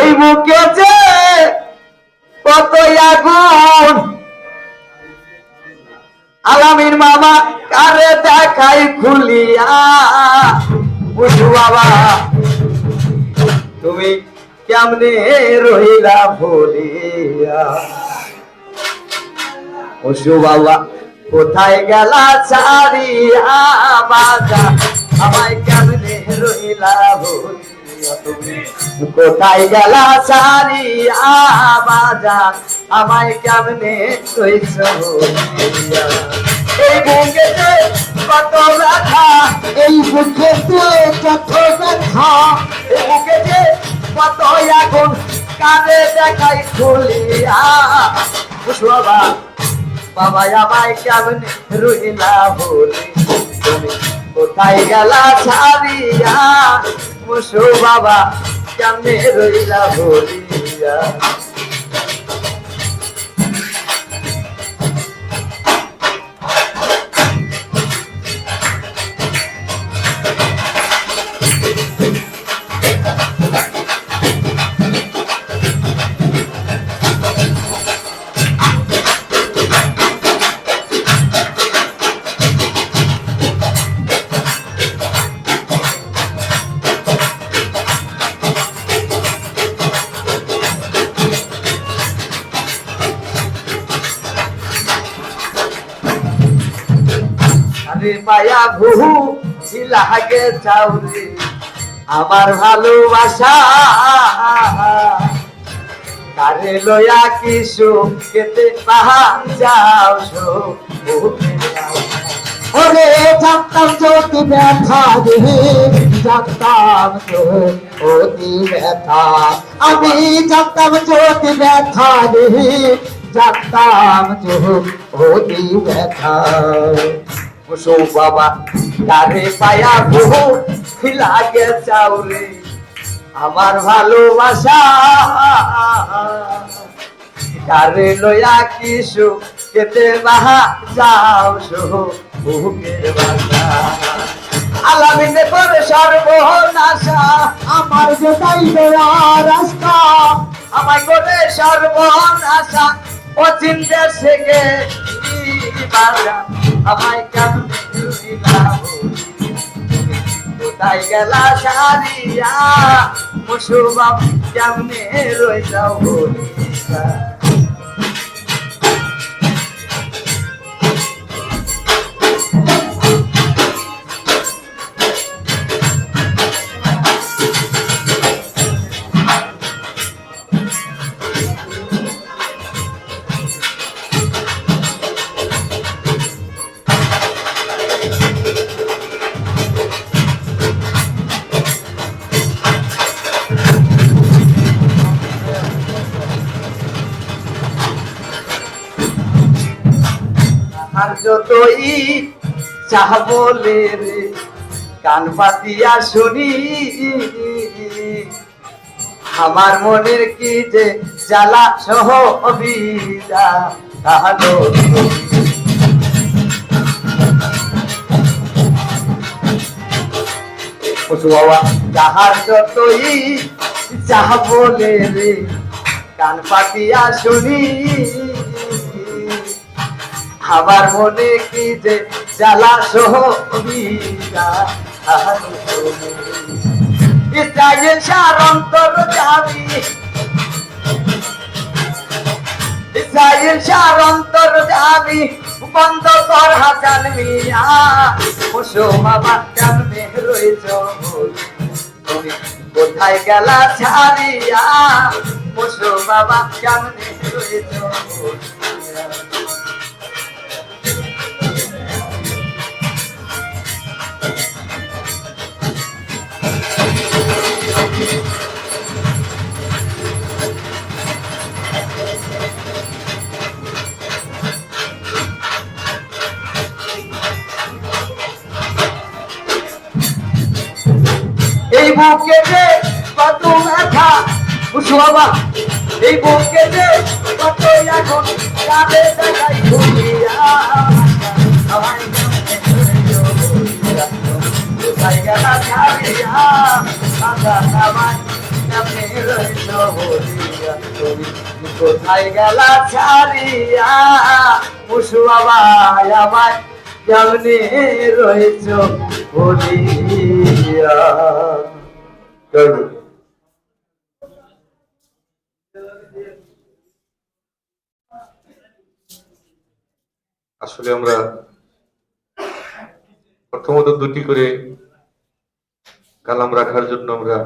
এই বুকে যে কত আগুন। আলামিন মামা কারে দেখাই খুলিয়া, বুঝু বাবা, তুমি কেমনে রহিলা ভুলিয়া? বসু বাবা, কোথায় গেলা ছাড়িয়া বাজা আমায় কেমনে কোথায় গেলা ছাড়িয়া বাজা আমায় কেমনে এই বুকেতে কত ব্যথা, এই বুকেতে কত ব্যথা, এই বুকেতে কত আগুন, কানে দেখাই খুলিয়া। বাবা বাবা আমায় কেমনে রইলা বলি? কোথায় গেলা ছাড়িয়া? মুসু বাবা কেমনে রইলা বলিয়া? আরে পায়া বহু লাগে চাউরে আমার ভালোবাসা। কারে লয়া কিছু কেতে পাহা যাও ওরে জানতাম যদি ব্যথা রে জানতাম অতি ব্যথা। আমি জানতাম যদি ব্যথা রে জানতাম অতি ব্যথা। বসো বাবা। কারে পায়া বহু লাগে চাউরে। আমার ভালোবাসা। কারে লয়া কিছু কেতে বাহা যাও সো বুকের বাসা। আলামিনে করে সর্বনাশা। আমার যে তাইবে আর রাস্তা। আমায় করে সর্বনাশা। ও চিন্তা থেকে আমায় কেন কোথায় গেলা সারিয়া? মুসুবাব কেমনে রয়ে আর যতই চাহ বলে রে কান পাতিয়া শুনি। আমার মনের কি যে জ্বালা সহ অবিদা তাহলো যাহার যতই চাহ বলে রে কান পাতিয়া শুনি। আমার মনে কি যে জ্বালা সহ ইসরায়েল সার অন্তর ইসরায়েল সার অন্তর বন্ধ কর হাজান মিয়া। বাবা কেমনে রয়েছ তুমি কোথায় গেলা ছাড়িয়া? পশু বাবা কেমনে রয়েছ এই বুকে যে কত ব্যথা বুঝু বাবা? এই বুকে যে কত এখন কাঁদে দেখাই কোথায় গেলা ছাড়িয়া? কেমনে রইছ বলিয়া। তুমি কোথায় গেলা ছাড়িয়া? মুসু বাবা রইছ বলিয়া। আসলে আমরা প্রথমত দুটি করে কালাম রাখার জন্য আমরা